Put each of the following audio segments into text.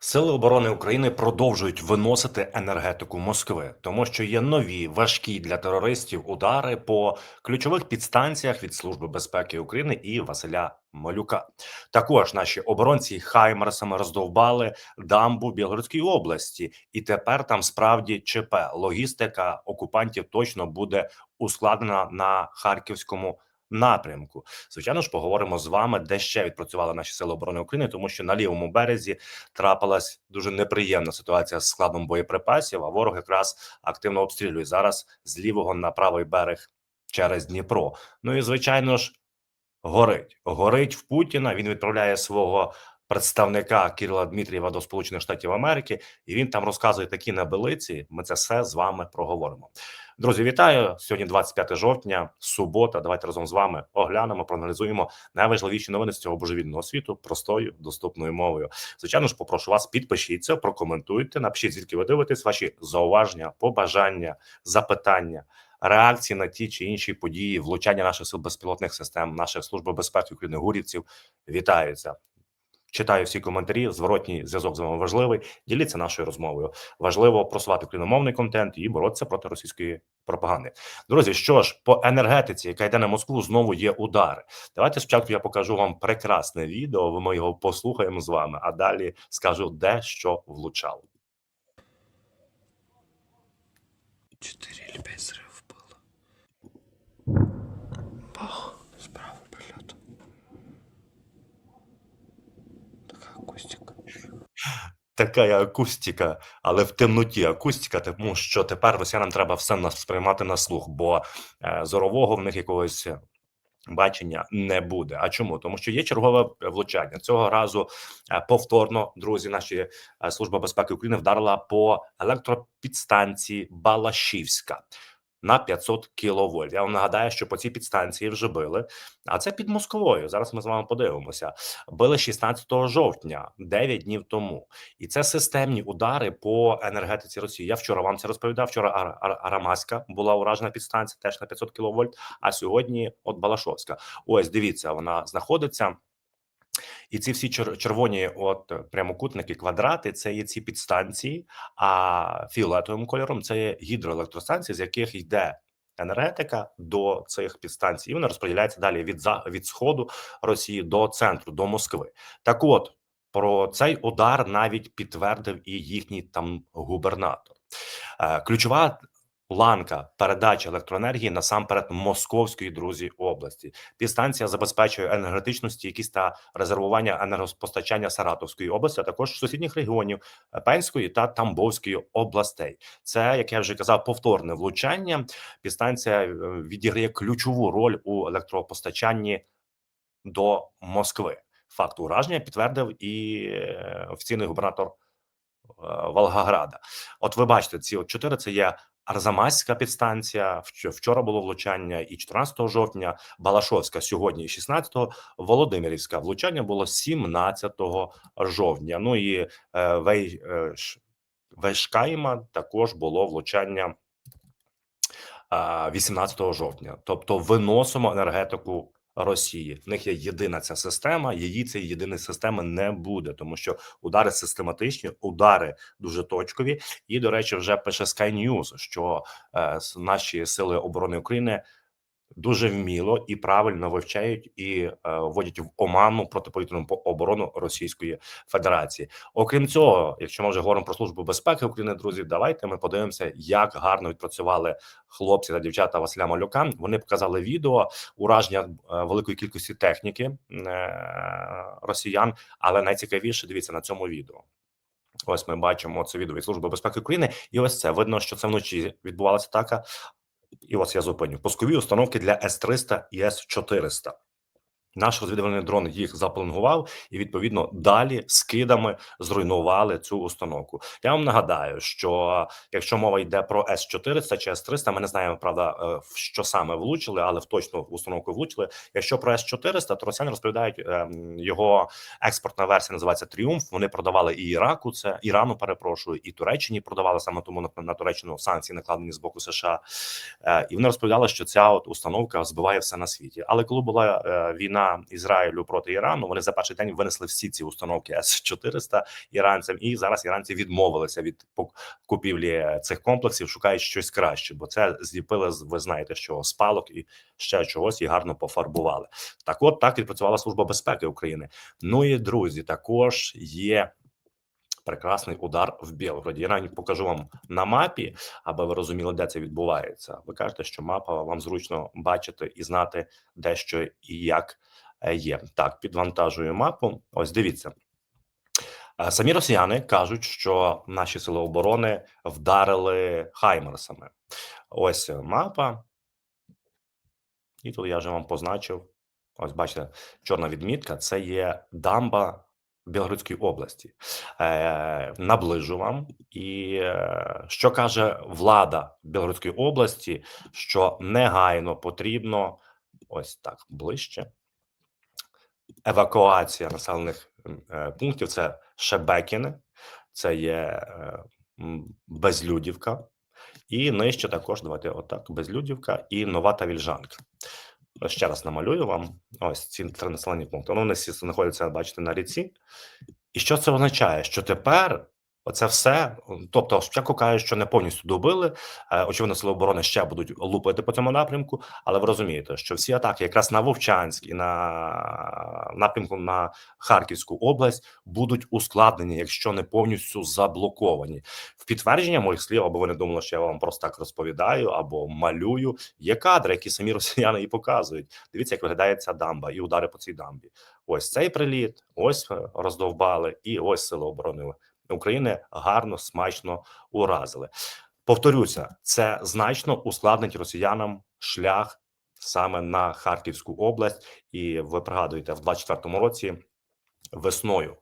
Сили оборони України продовжують виносити енергетику Москви, тому що є нові важкі для терористів удари по ключових підстанціях від Служби безпеки України і Василя Малюка. Також наші оборонці хаймерсами роздовбали дамбу в Білгородській області, і тепер там справді ЧП. Логістика окупантів точно буде ускладнена на харківському напрямку. Звичайно ж, поговоримо з вами, де ще відпрацювали наші сили оборони України, тому що на лівому березі трапилась дуже неприємна ситуація з складом боєприпасів. А ворог якраз активно обстрілює зараз з лівого на правий берег через Дніпро. Ну і звичайно ж, горить. Горить в Путіна. Він відправляє свого. Представника Кирила Дмитрієва до Сполучених Штатів Америки, і він там розказує такі набелиці. Ми це все з вами проговоримо. Друзі, вітаю сьогодні. 25 жовтня, субота. Давайте разом з вами оглянемо, проаналізуємо найважливіші новини з цього божевільного світу простою доступною мовою. Звичайно ж, попрошу вас підпишіться, прокоментуйте, напишіть звідки ви дивитесь ваші зауваження, побажання, запитання. Реакції на ті чи інші події, влучання наших сил безпілотних систем, наших служб безпеки України, гурівців вітаються. Читаю всі коментарі. Зворотній зв'язок з вами важливий. Діліться нашою розмовою. Важливо просувати україномовний контент і боротися проти російської пропаганди. Друзі, що ж по енергетиці, яка йде на Москву, знову є удари. Давайте спочатку я покажу вам прекрасне відео. Ми його послухаємо з вами, а далі скажу, де що влучало. Четыре или пять взрывов было. Бах, Така акустика, але в темноті акустика, тому що тепер росіянам треба все нас сприймати на слух, бо е, зорового в них якогось бачення не буде. А чому? Тому що є чергове влучання цього разу е, повторно. Друзі, наші е, служба безпеки України вдарила по електропідстанції Балашівська. На 500 кВт. Я вам нагадаю, що по цій підстанції вже били. А це під Москвою. Зараз ми з вами подивимося. Били 16 жовтня, 9 днів тому. І це системні удари по енергетиці Росії. Я вчора вам це розповідав. Вчора Ар- Ар- Арамаська була уражена підстанція, теж на 500 кВт, А сьогодні от Балашовська. Ось дивіться, вона знаходиться. І ці всі червоні, от прямокутники, квадрати, це є ці підстанції. А фіолетовим кольором це є гідроелектростанції, з яких йде енергетика до цих підстанцій. І вона розподіляється далі від за від сходу Росії до центру, до Москви. Так, от про цей удар навіть підтвердив і їхній там губернатор. Е, Ключова ланка передачі електроенергії насамперед московської друзі області. Підстанція забезпечує енергетичну стійкість та резервування енергопостачання Саратовської області, а також сусідніх регіонів Пенської та Тамбовської областей. Це як я вже казав, повторне влучання. Підстанція е, відіграє ключову роль у електропостачанні до Москви. Факт ураження підтвердив і е, офіційний губернатор е, Волгограда. От ви бачите, ці от чотири це є Арзамаська підстанція. вч- Вчора було влучання, і 14 жовтня, Балашовська сьогодні, і 16-го, Володимирівська влучання було 17 жовтня. Ну і е, Вей, е, також було влучання а, 18 жовтня. Тобто виносимо енергетику Росії. В них є єдина ця система. Її цієї єдиної системи не буде, тому що удари систематичні, удари дуже точкові. І до речі, вже пише Sky News, що е, наші сили оборони України. Дуже вміло і правильно вивчають і е, вводять в оману протиповітряну по- оборону Російської Федерації. Окрім цього, якщо ми вже говоримо про службу безпеки України, друзі, давайте ми подивимося, як гарно відпрацювали хлопці та дівчата Василя Малюка. Вони показали відео ураження е, великої кількості техніки е, росіян. Але найцікавіше дивіться на цьому відео. Ось ми бачимо це відео від служби безпеки України, і ось це видно, що це вночі відбувалася атака. І ось я зупиню. Пускові установки для С 300 і С 400 Наш розвідувальний дрон їх запеленгував, і відповідно далі скидами зруйнували цю установку. Я вам нагадаю, що якщо мова йде про С 400 чи С 300 ми не знаємо правда, е, що саме влучили, але в точну установку влучили. Якщо про С 400 то росіяни розповідають ем, його експортна версія називається Тріумф. Вони продавали і Іраку, це Ірану, перепрошую, і Туреччині продавали саме тому на, на Туреччину санкції накладені з боку США. Е, і вони розповідали, що ця от установка збиває все на світі. Але коли була е, війна Ізраїлю проти Ірану. Вони за перший день винесли всі ці установки с 400 іранцям, і зараз іранці відмовилися від купівлі цих комплексів, шукають щось краще, бо це зліпили ви знаєте, що спалок і ще чогось і гарно пофарбували. Так, от так відпрацювала служба безпеки України. Ну і друзі, також є. Прекрасний удар в Білгороді. Я навіть покажу вам на мапі, аби ви розуміли, де це відбувається. Ви кажете, що мапа вам зручно бачити і знати, де що і як е, є. Так, підвантажую мапу. Ось дивіться. Е, Самі росіяни кажуть, що наші сили оборони вдарили хаймерсами. Ось мапа. І тут я вже вам позначив. Ось бачите, чорна відмітка це є дамба Білгородської області. Е, наближу вам. І е, що каже влада Білгородської області, що негайно потрібно ось так ближче. Евакуація населених е, пунктів це Шебекіне, це є е, Безлюдівка, і нижче також давайте отак: Безлюдівка і Нова Тавільжанка. Ще раз намалюю вам ось ці три населені пункти. Вони всі знаходяться, бачите, на ріці. І що це означає? Що тепер оце все, тобто, спочатку кажуть, що не повністю добили. е, Очевидно, сили оборони ще будуть лупити по цьому напрямку, але ви розумієте, що всі атаки, якраз на Вовчанськ і на напрямку на Харківську область, будуть ускладнені, якщо не повністю заблоковані. В підтвердження моїх слів, або ви не думали, що я вам просто так розповідаю або малюю. Є кадри, які самі росіяни і показують. Дивіться, як виглядає ця дамба і удари по цій дамбі. Ось цей приліт, ось е, роздовбали, і ось сили оборони України гарно, смачно уразили. Повторюся, це значно ускладнить росіянам шлях саме на Харківську область. І ви пригадуєте, в 24-му році весною.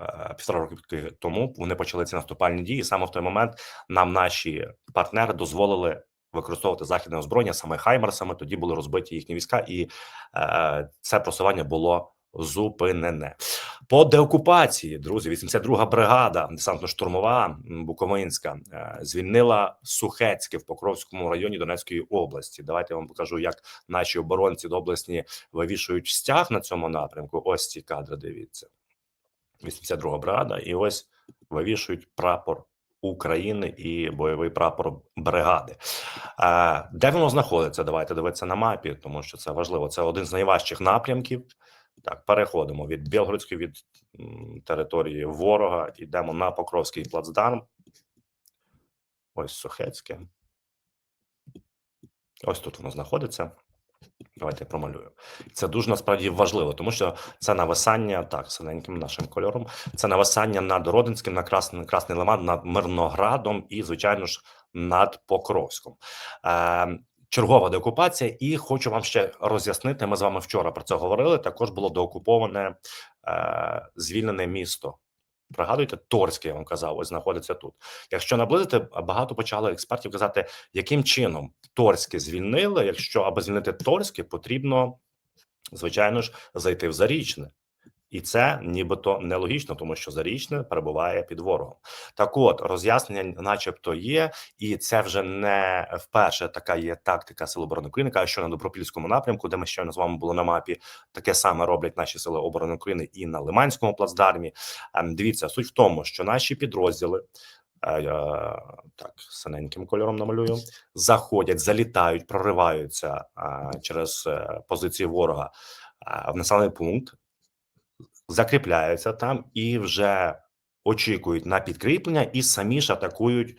е, Півтора роки тому вони почали ці наступальні дії. Саме в той момент нам наші партнери дозволили використовувати західне озброєння саме хаймерсами. Тоді були розбиті їхні війська, і е, це просування було зупинене. По деокупації, друзі, 82-га бригада десантно-штурмова Буковинська е, звільнила Сухецьке в Покровському районі Донецької області. Давайте я вам покажу, як наші оборонці доблесні вивішують стяг на цьому напрямку. Ось ці кадри. Дивіться, 82-га бригада, і ось вивішують прапор України і бойовий прапор бригади. Е, Де воно знаходиться? Давайте дивитися на мапі, тому що це важливо. Це один з найважчих напрямків. Так, переходимо від Білгородської від території ворога. Йдемо на Покровський плацдарм. Ось Сухецьке. Ось тут воно знаходиться. Давайте я промалюю. Це дуже насправді важливо, тому що це нависання так, синеньким нашим кольором. Це нависання над Родинським, на Красний, Красний Лиман, над Мирноградом і, звичайно ж, над Покровськом. Е, чергова деокупація, і хочу вам ще роз'яснити. Ми з вами вчора про це говорили. Також було деокуповане е, звільнене місто. Пригадуєте, Торське, я вам казав, ось знаходиться тут. Якщо наблизити, багато почали експертів казати, яким чином Торське звільнили. Якщо аби звільнити Торське, потрібно, звичайно ж, зайти в Зарічне. І це нібито нелогічно, тому що Зарічне перебуває під ворогом. Так, от роз'яснення, начебто, є, і це вже не вперше така є тактика Сил оборони України. Каже, що на добропільському напрямку, де ми щойно з вами були на мапі, таке саме роблять наші сили оборони України і на Лиманському плацдармі. Ем, Дивіться, суть в тому, що наші підрозділи. е, я Так, синеньким кольором намалюю. Заходять, залітають, прориваються а, через е, позиції ворога а, в населений пункт, закріпляються там і вже очікують на підкріплення, і самі ж атакують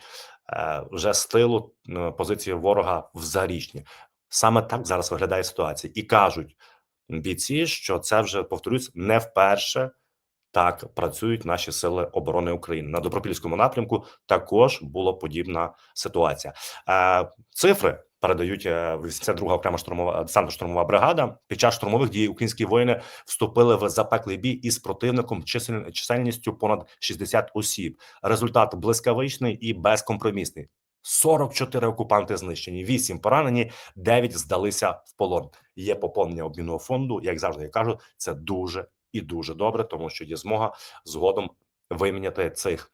е, вже з тилу е, позиції ворога в зарічні. Саме так зараз виглядає ситуація, і кажуть бійці, що це вже повторюсь не вперше. Так працюють наші сили оборони України на добропільському напрямку. Також була подібна ситуація. Е, цифри передають е, 82-га окрема штурмова десантно-штурмова бригада. Під час штурмових дій українські воїни вступили в запеклий бій із противником чисел- чисельністю понад 60 осіб. Результат блискавичний і безкомпромісний. 44 окупанти знищені, 8 поранені, 9 здалися в полон. Є поповнення обмінного фонду. Як завжди я кажу, це дуже і дуже добре, тому що є змога згодом виміняти цих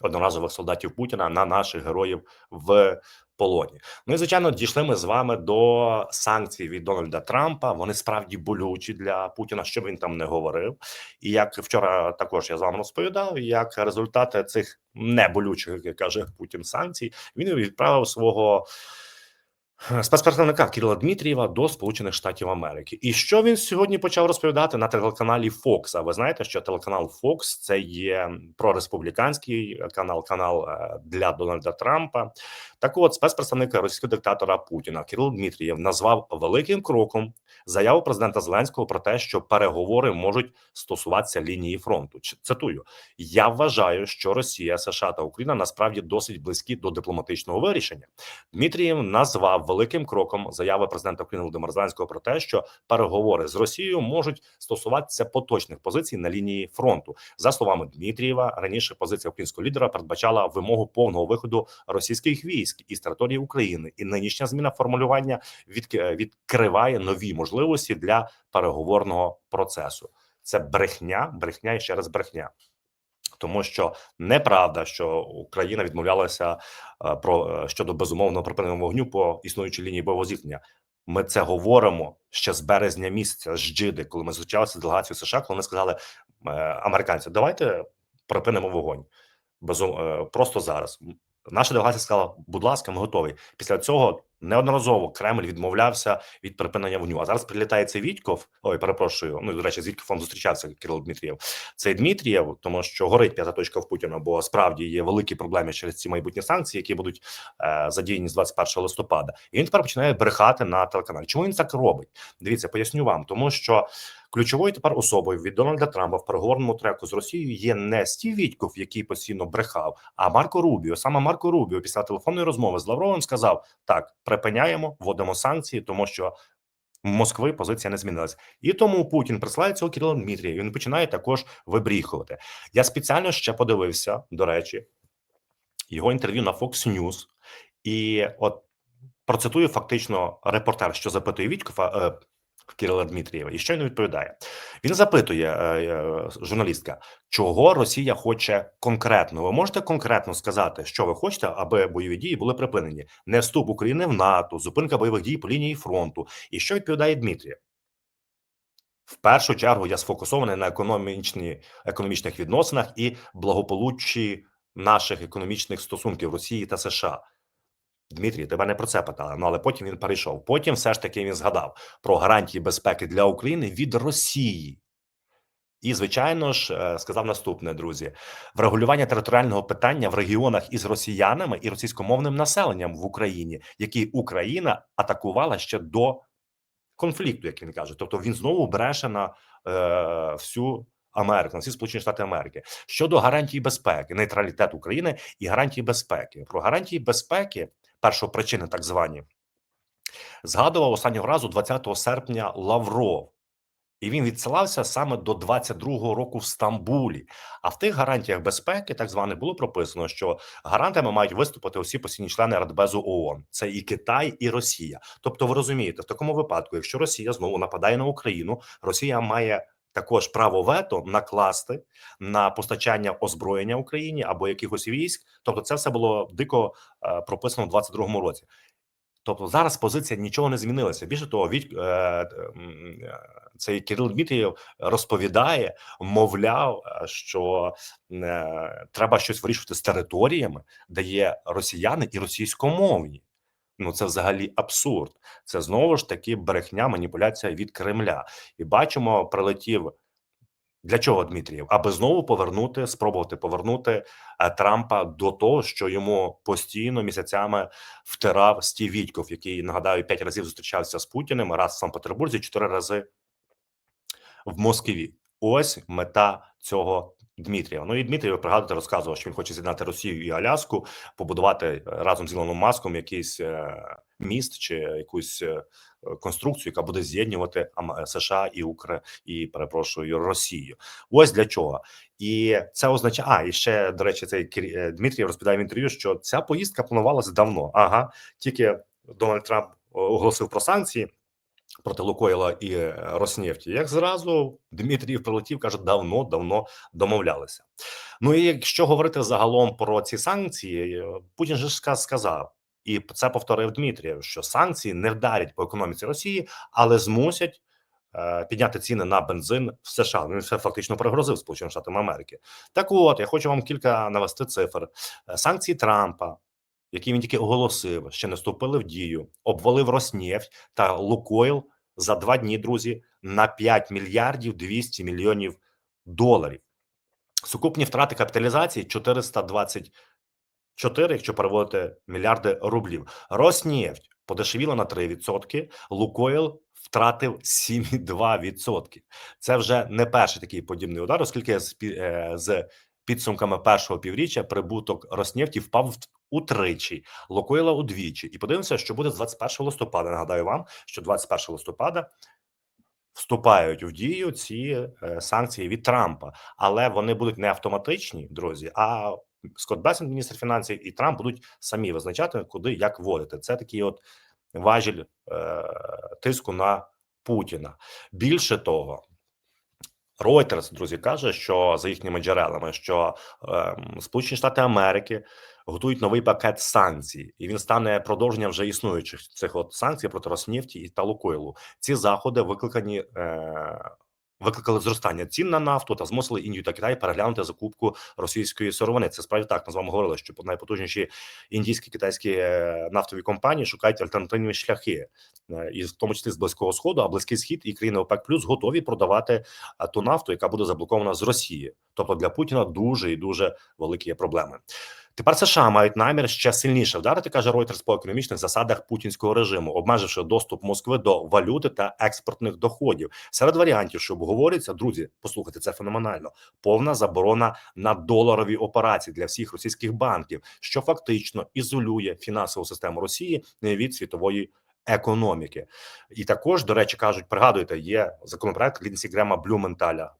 одноразових солдатів Путіна на наших героїв в полоні. Ну і звичайно, дійшли ми з вами до санкцій від Дональда Трампа. Вони справді болючі для Путіна, що він там не говорив. І як вчора також я з вами розповідав, як результати цих неболючих, як каже Путін, санкцій, він відправив свого. Е, Спецпредставника Кирила Дмитрієва до Сполучених Штатів Америки, і що він сьогодні почав розповідати на телеканалі Fox? А ви знаєте, що телеканал Fox – це є прореспубліканський канал, канал е, для Дональда Трампа. Так, от спецпредставник російського диктатора Путіна Кирил Дмитрієв назвав великим кроком заяву президента Зеленського про те, що переговори можуть стосуватися лінії фронту. Цитую: я вважаю, що Росія, США та Україна насправді досить близькі до дипломатичного вирішення. Дмитрієв назвав великим кроком заяви президента України Володимира Зеленського про те, що переговори з Росією можуть стосуватися поточних позицій на лінії фронту. За словами Дмитрієва, раніше позиція українського лідера передбачала вимогу повного виходу російських військ із території України, і нинішня зміна формулювання від, відкриває нові можливості для переговорного процесу. Це брехня, брехня і ще раз брехня. Тому що неправда, що Україна відмовлялася е, про е, щодо безумовного припинення вогню по існуючій лінії бойового зіткнення. Ми це говоримо ще з березня місяця, з Джиди, коли ми зустрічалися з делегацією США, коли вони сказали е, американці, давайте припинимо вогонь. Безум... просто зараз. Наша делегація сказала, будь ласка, ми готові. Після цього неодноразово Кремль відмовлявся від припинення вогню. А зараз прилітає цей Вітьков. Ой, перепрошую. Ну до речі, з Вітькофом зустрічався Кирило Дмитрієв. Цей Дмитрієв, тому що горить п'ята точка в Путіна, бо справді є великі проблеми через ці майбутні санкції, які будуть е, задіяні з 21 листопада. І він тепер починає брехати на телеканалі. Чому він так робить? Дивіться, поясню вам, тому що. Ключовою тепер особою від Дональда Трампа в переговорному треку з Росією є не Стів Вітьков, який постійно брехав, а Марко Рубіо. Саме Марко Рубіо після телефонної розмови з Лавровим сказав: так, припиняємо, вводимо санкції, тому що Москви позиція не змінилася. І тому Путін присилає цього Кирила Дмитрія. і Він починає також вибріхувати. Я спеціально ще подивився, до речі, його інтерв'ю на Fox News, і от процитую фактично репортер, що запитує Вітькова. Кирила Дмитрієва, і що він відповідає? Він запитує е, е, журналістка, чого Росія хоче конкретно. Ви можете конкретно сказати, що ви хочете, аби бойові дії були припинені? Не вступ України в НАТО, зупинка бойових дій по лінії фронту. І що відповідає Дмитрієв? В першу чергу я сфокусований на економічні економічних відносинах і благополуччі наших економічних стосунків Росії та США. Дмитрій, тебе не про це питали, ну але потім він перейшов. Потім все ж таки він згадав про гарантії безпеки для України від Росії. І, звичайно ж, е, сказав наступне, друзі: врегулювання територіального питання в регіонах із росіянами і російськомовним населенням в Україні, які Україна атакувала ще до конфлікту, як він каже. Тобто він знову бреше на е, всю Америку, на всі Сполучені Штати Америки щодо гарантій безпеки, нейтралітет України і гарантії безпеки. Про гарантії безпеки першопричини, так звані, згадував останнього разу 20 серпня Лавров. І він відсилався саме до 22-го року в Стамбулі. А в тих гарантіях безпеки, так званих, було прописано, що гарантами мають виступити усі постійні члени Радбезу ООН. Це і Китай, і Росія. Тобто, ви розумієте, в такому випадку, якщо Росія знову нападає на Україну, Росія має також право вето накласти на постачання озброєння Україні або якихось військ. Тобто, це все було дико е, прописано в 22-му році. Тобто зараз позиція нічого не змінилася. Більше того, від е, е, цей Кирил Дмитрієв розповідає, мовляв, що треба щось вирішувати з територіями, де є росіяни і російськомовні. Ну це взагалі абсурд. Це знову ж таки брехня, маніпуляція від Кремля. І бачимо, прилетів. Для чого Дмитрієв? Аби знову повернути, спробувати повернути е, Трампа до того, що йому постійно місяцями втирав Стів Вітьков, який нагадаю п'ять разів зустрічався з Путіним, раз в Санкт-Петербурзі, чотири рази в Москві. Ось мета цього Дмитрія. Ну і Дмитрій, пригадуєте, розказував, що він хоче з'єднати Росію і Аляску, побудувати е, разом з Ілоном Маском якийсь е, міст чи якусь е, конструкцію, яка буде з'єднувати США і Укра... і перепрошую Росію. Ось для чого. І це означає. А і ще до речі, цей Дмитрій розповідає в інтерв'ю, що ця поїздка планувалася давно. Ага, тільки Дональд Трамп оголосив про санкції проти Лукойла і е, Роснефті. Як зразу Дмитрій прилетів, каже, давно давно домовлялися. Ну і якщо говорити загалом про ці санкції, е, Путін же сказав. і це повторив Дмитрієв, що санкції не вдарять по економіці Росії, але змусять е, підняти ціни на бензин в США. Він це фактично пригрозив Сполученим Штатам Америки. Так, от я хочу вам кілька навести цифр. Санкції Трампа, які він тільки оголосив, ще не вступили в дію, обвалив Роснефть та Лукойл за два дні, друзі, на 5 мільярдів 200 мільйонів доларів. Сукупні втрати капіталізації 424, якщо переводити мільярди рублів. Роснефть подешевіла на 3%, Лукойл втратив 7,2%. Це вже не перший такий подібний удар, оскільки з, е, з підсумками першого півріччя прибуток Роснефті впав утричі, Лукойла удвічі. І подивимося, що буде з 21 листопада. Нагадаю вам, що 21 листопада вступають в дію ці е, санкції від Трампа, але вони будуть не автоматичні, друзі. А Скотт Бесен, міністр фінансів, і Трамп будуть самі визначати, куди як вводити. Це такий от важіль е, тиску на Путіна. Більше того. Reuters, друзі, каже, що за їхніми джерелами, що е, Сполучені Штати Америки готують новий пакет санкцій, і він стане продовженням вже існуючих цих от санкцій проти Роснефті і та Лукойлу. Ці заходи викликані. Е- Викликали зростання цін на нафту та змусили Індію та Китай переглянути закупку російської сировини. Це справді так. Ми з вами говорили, що найпотужніші індійські китайські е, нафтові компанії шукають альтернативні шляхи, е, і в тому числі з близького сходу, а близький схід і країни ОПЕК плюс готові продавати ту нафту, яка буде заблокована з Росії. Тобто для Путіна дуже і дуже великі є проблеми. Тепер США мають намір ще сильніше вдарити, каже Reuters, по економічних засадах путінського режиму, обмеживши доступ Москви до валюти та експортних доходів. Серед варіантів, що обговорюються, друзі, послухайте, це феноменально. Повна заборона на доларові операції для всіх російських банків, що фактично ізолює фінансову систему Росії від світової. Економіки, і також до речі кажуть, пригадуєте, є законопроект Лінсі Грема Блюменталя,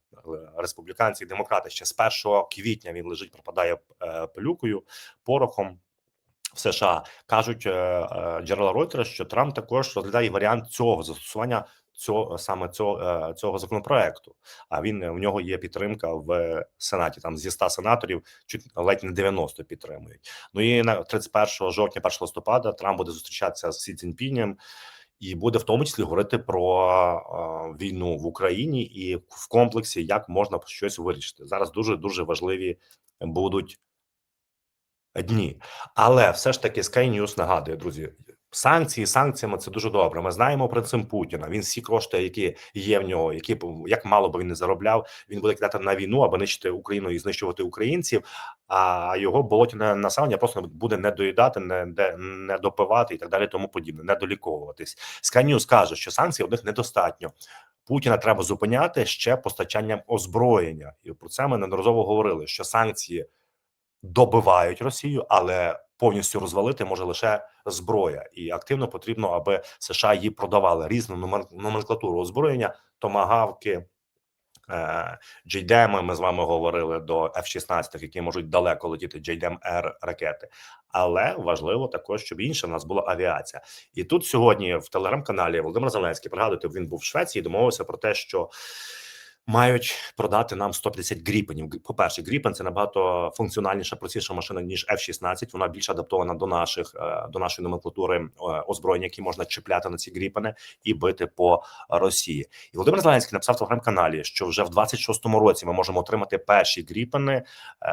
республіканці і демократи. Ще з 1 квітня він лежить, пропадає е, пилюкою, порохом в США. кажуть е, е, джерела Reuters, що Трамп також розглядає варіант цього застосування цього саме цього, е, цього законопроекту. А він в нього є підтримка в Сенаті. Там зі 100 сенаторів чуть ледь не 90 підтримують. Ну і на 31 жовтня, 1 листопада, Трамп буде зустрічатися з Сі Цзіньпінем і буде в тому числі говорити про війну в Україні і в комплексі, як можна щось вирішити. Зараз дуже дуже важливі будуть дні. Але все ж таки Sky News нагадує, друзі. Санкції санкціями це дуже добре. Ми знаємо принцип Путіна. Він всі кошти, які є в нього, які як мало би він не заробляв, він буде кидати на війну, аби нищити Україну і знищувати українців. А його болотіне населення просто буде не доїдати, не де не допивати і так далі, тому подібне, не доліковуватись. News каже, що санкцій одних недостатньо. Путіна треба зупиняти ще постачанням озброєння, і про це ми неодноразово говорили. Що санкції добивають Росію, але повністю розвалити може лише зброя, і активно потрібно, аби США її продавали різну номенклатуру озброєння, томагавки. е, JDM, ми з вами говорили до F-16, які можуть далеко летіти JDM-R ракети, але важливо також, щоб інша в нас була авіація. І тут сьогодні в телеграм-каналі Володимир Зеленський пригадуєте, він був в Швеції, домовився про те, що мають продати нам 150 гріпенів. По перше, гріпен це набагато функціональніша, простіша машина ніж F-16. Вона більш адаптована до наших е, до нашої номенклатури е, озброєння, які можна чіпляти на ці гріпени і бити по Росії. І Володимир Зеленський написав в телеграм-каналі, що вже в 26-му році ми можемо отримати перші гріпени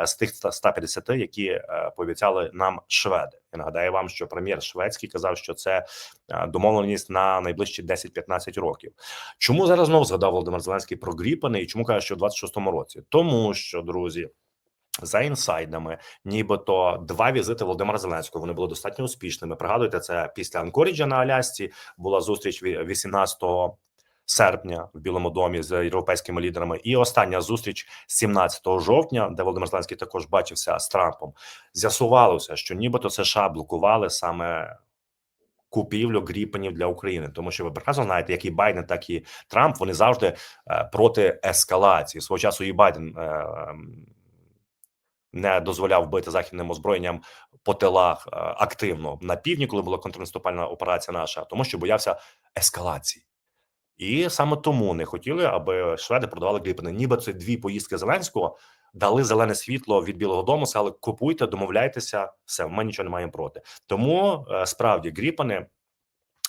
з тих 150, які е, пообіцяли нам шведи. Я нагадаю вам, що прем'єр шведський казав, що це е, домовленість на найближчі 10-15 років. Чому зараз знову згадав Володимир Зеленський про Гріпани і чому каже, що в 26-му році? Тому що друзі. За інсайдами, нібито два візити Володимира Зеленського вони були достатньо успішними. Пригадуєте, це після Анкоріджа на Алясці була зустріч ві- 18 серпня в Білому домі з європейськими лідерами, і остання зустріч 17 жовтня, де Володимир Зеленський також бачився з Трампом. З'ясувалося, що нібито США блокували саме купівлю гріпенів для України, тому що ви прекрасно знаєте, як і Байден, так і Трамп вони завжди е, проти ескалації. Свого часу і Байден е, не дозволяв бити західним озброєнням по тилах е, активно на півдні, коли була контрнаступальна операція наша, тому що боявся ескалації. І саме тому не хотіли, аби шведи продавали гріпени. Ніби це дві поїздки Зеленського дали зелене світло від Білого Дому, сказали, купуйте, домовляйтеся, все, ми нічого не маємо проти. Тому е, справді гріпани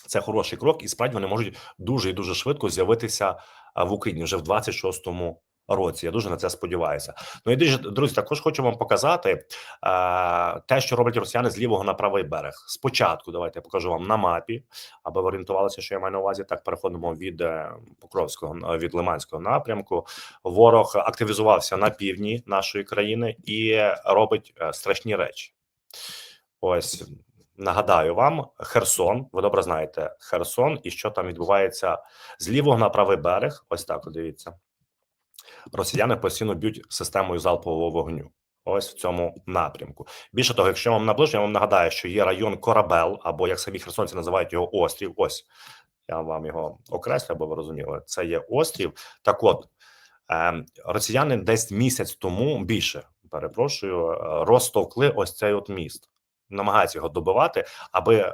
це хороший крок, і справді вони можуть дуже і дуже швидко з'явитися в Україні вже в 26-му році. Я дуже на це сподіваюся. Ну і друзі, також хочу вам показати е, те, що роблять росіяни з лівого на правий берег. Спочатку давайте я покажу вам на мапі, аби ви орієнтувалися, що я маю на увазі. Так переходимо від е, Покровського е, від Лиманського напрямку. Ворог активізувався на півдні нашої країни і робить е, страшні речі. Ось нагадаю вам, Херсон. Ви добре знаєте Херсон і що там відбувається з лівого на правий берег. Ось так. Дивіться, росіяни постійно б'ють системою залпового вогню. Ось в цьому напрямку. Більше того, якщо я вам наближу, я вам нагадаю, що є район Корабел, або як самі херсонці називають його острів. Ось я вам його окреслю, аби ви розуміли. Це є острів. Так, от ем, росіяни десь місяць тому більше перепрошую, е, розтовкли ось цей от міст. Намагаються його добивати, аби е,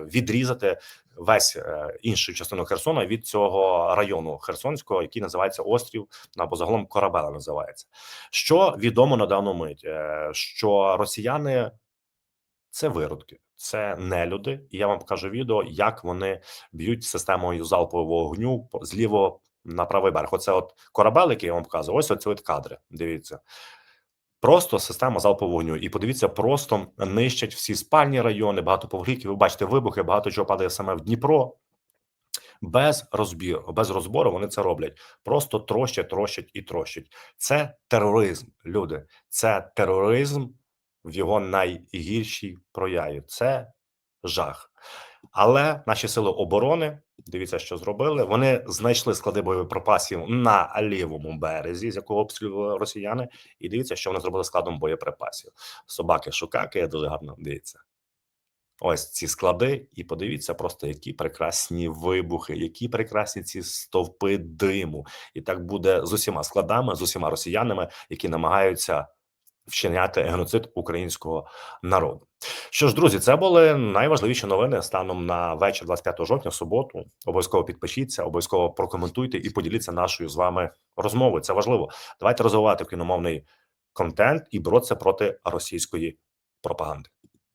відрізати весь е, іншу частину Херсона від цього району Херсонського, який називається острів або загалом Корабела називається. Що відомо на дану мить, е, що росіяни це виродки, це нелюди, і я вам покажу відео, як вони б'ють системою залпового вогню по- з на правий берег. Оце от корабель, який я вам показую. Ось оці от кадри. Дивіться. Просто система залпового вогню. І подивіться, просто нищать всі спальні райони, багатоповерхівки. Ви бачите вибухи, багато чого падає саме в Дніпро. Без розбіру, без розбору вони це роблять. Просто трощать, трощать і трощать. Це тероризм, люди. Це тероризм в його найгіршій прояві. Це жах. Але наші сили оборони, дивіться, що зробили. Вони знайшли склади боєприпасів на лівому березі, з якого обстрілювали росіяни, і дивіться, що вони зробили складом боєприпасів. Собаки шукаки, дуже гарно дивіться. Ось ці склади, і подивіться просто, які прекрасні вибухи, які прекрасні ці стовпи диму. І так буде з усіма складами, з усіма росіянами, які намагаються вчиняти геноцид українського народу. Що ж, друзі, це були найважливіші новини станом на вечір 25 жовтня, суботу. Обов'язково підпишіться, обов'язково прокоментуйте і поділіться нашою з вами розмовою. Це важливо. Давайте розвивати кіномовний контент і боротися проти російської пропаганди.